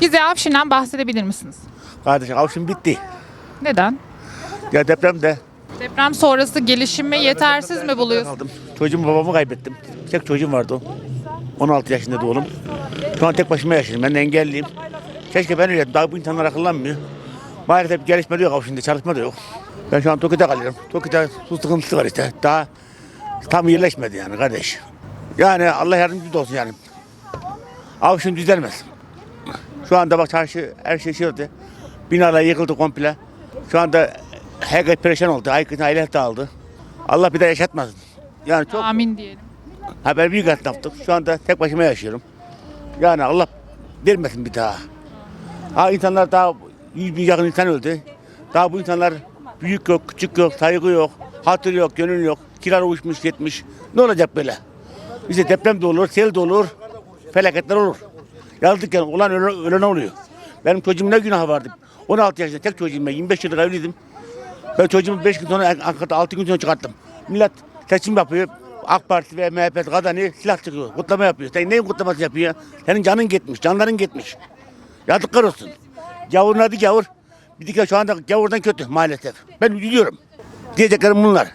Bize Afşin'den bahsedebilir misiniz? Kardeşim avşım bitti. Neden? Ya depremde Deprem sonrası gelişimi yetersiz mi buluyorsunuz? kaldım. Çocuğumu babamı kaybettim. Tek çocuğum vardı o. 16 yaşında oğlum. Şu an tek başıma yaşıyorum. Ben de engelliyim. Keşke ben öyle. Daha bu insanlar akıllanmıyor. Maalesef bir gelişme de yok avşinde. Çalışma da yok. Ben şu an Tokyo'da kalıyorum. Tokyo'da su sıkıntısı var işte. Daha tam yerleşmedi yani kardeş. Yani Allah yardımcı olsun yani. Avşin düzelmez. Şu anda bak çarşı her şey şey oldu. Binalar yıkıldı komple. Şu anda herkes perişan oldu. Herkes aile dağıldı. Allah bir daha yaşatmasın. Yani çok Amin diyelim. ha ben büyük atlattım. Şu anda tek başıma yaşıyorum. Yani Allah vermesin bir daha. Ha insanlar daha yüz bin yakın insan öldü. Daha bu insanlar büyük yok, küçük yok, saygı yok, hatır yok, gönül yok. Kirar uçmuş, yetmiş. Ne olacak böyle? İşte deprem de olur, sel de olur, felaketler olur. Yazdık yani olan ölen, ölen oluyor. Benim çocuğum ne günahı vardı? 16 yaşında tek çocuğum ben, 25 yıllık evliydim. Ben çocuğumu 5 gün sonra Ankara'da 6 gün sonra çıkarttım. Millet seçim yapıyor. AK Parti ve MHP kadını silah çıkıyor. Kutlama yapıyor. Sen neyin kutlaması yapıyor? Senin canın gitmiş, canların gitmiş. Yazıklar olsun. Gavurun adı gavur. Bir de şu anda gavurdan kötü maalesef. Ben üzülüyorum. Diyeceklerim bunlar.